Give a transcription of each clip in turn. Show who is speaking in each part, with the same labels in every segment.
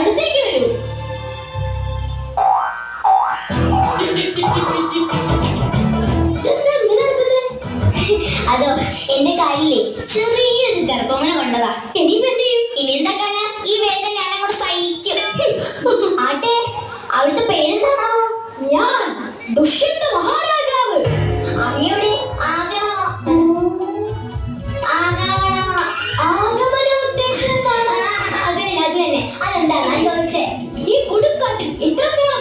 Speaker 1: അടുത്തേക്ക് വരൂ. അതോ എന്റെ കാലിലെ ചെറിയൊരു ഗർഭമന കൊണ്ടതാ. ഇനിയിപ്പോ എന്ത് ചെയ്യും? ഇനി എന്താക്കാനാ ഈ വേദന. ചോദിച്ചേ ഈ കൊടുക്കാട്ടിൽ ഇത്രത്തോളം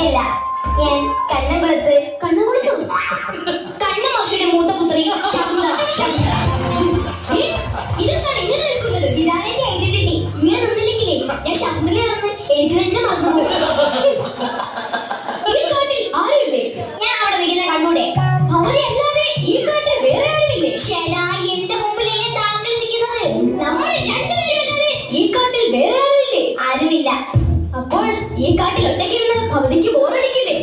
Speaker 1: ഞാൻ കുമാരിയല്ല ഞാൻ കണ്ണകുളത്ത് കണ്ണ കണ്ണമോഷയുടെ മൂത്ത പുത്രി? ശബ്ദ ശബ്ദ. ഇതെന്താണ് ഇങ്ങനെ നിൽക്കുന്നത്? ഇതാണ് എന്റെ ഐഡന്റിറ്റി ഇങ്ങനെ നിന്നില്ലെങ്കിലേ ഞാൻ ശബ്ദത്തിലാണെന്ന് എനിക്ക് തന്നെ മറന്നുപോകും ഈ കാട്ടിൽ ആരുമില്ലേ? ഞാൻ അവിടെ നിൽക്കുന്ന കണ്ണൂടെ. ഭവതി അല്ലാതെ ഈ കാട്ടിൽ വേറെ ആരുമില്ലേ? ഷെടാ എന്റെ മുമ്പിലല്ലേ താങ്കൾ നിൽക്കുന്നത്. നമ്മൾ രണ്ടുപേരും അല്ലാതെ ഈ കാട്ടിൽ വേറെ ആരുമില്ലേ? ആരുമില്ല. അപ്പോൾ ഈ കാട്ടിൽ ഒറ്റയ്ക്കിരുന്ന് ഭവതിക്ക് ബോറടിക്കില്ലേ?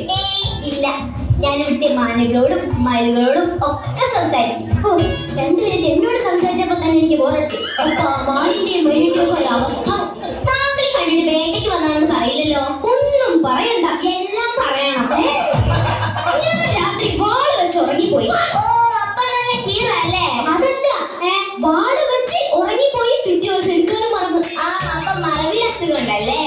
Speaker 1: ഇല്ല. ഞാൻ ഇവിടുത്തെ മാനുകളോടും മയിലുകളോടും ഒക്കെ സംസാരിക്കും. ഓ രണ്ടു മിനിറ്റ് എന്നോട് സംസാരിച്ചപ്പോ തന്നെ എനിക്ക് ബോറടിച്ചു. അപ്പൊ മാനിന്റെയും മയിലിന്റെയും ഒക്കെ ഒരു അവസ്ഥ. താങ്കൾ കണ്ടിട്ട് വേട്ടയ്ക്ക് വന്നാണെന്ന് പറയില്ലല്ലോ? ഒന്നും പറയണ്ട. എല്ലാം പറയണം? ഞാൻ രാത്രി വാൾ വെച്ച് ഉറങ്ങിപ്പോയി. ഓ അപ്പൊ നല്ല കീറല്ലേ ഏ, വാൾ വെച്ച് ഉറങ്ങിപ്പോയി പിറ്റേ ദിവസം എടുക്കാനും മറന്നു. ആ അപ്പൊ മറവിൽ അസുഖം ഉണ്ടല്ലേ?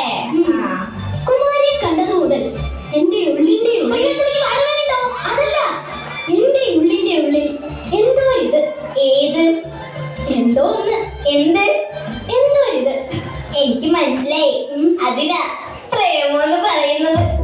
Speaker 1: എന്തോ ഒന്ന്. എന്ത്? എന്തോ എനിക്ക് മനസ്സിലായി. അതിനാ പ്രേമം എന്ന് പറയുന്നത്.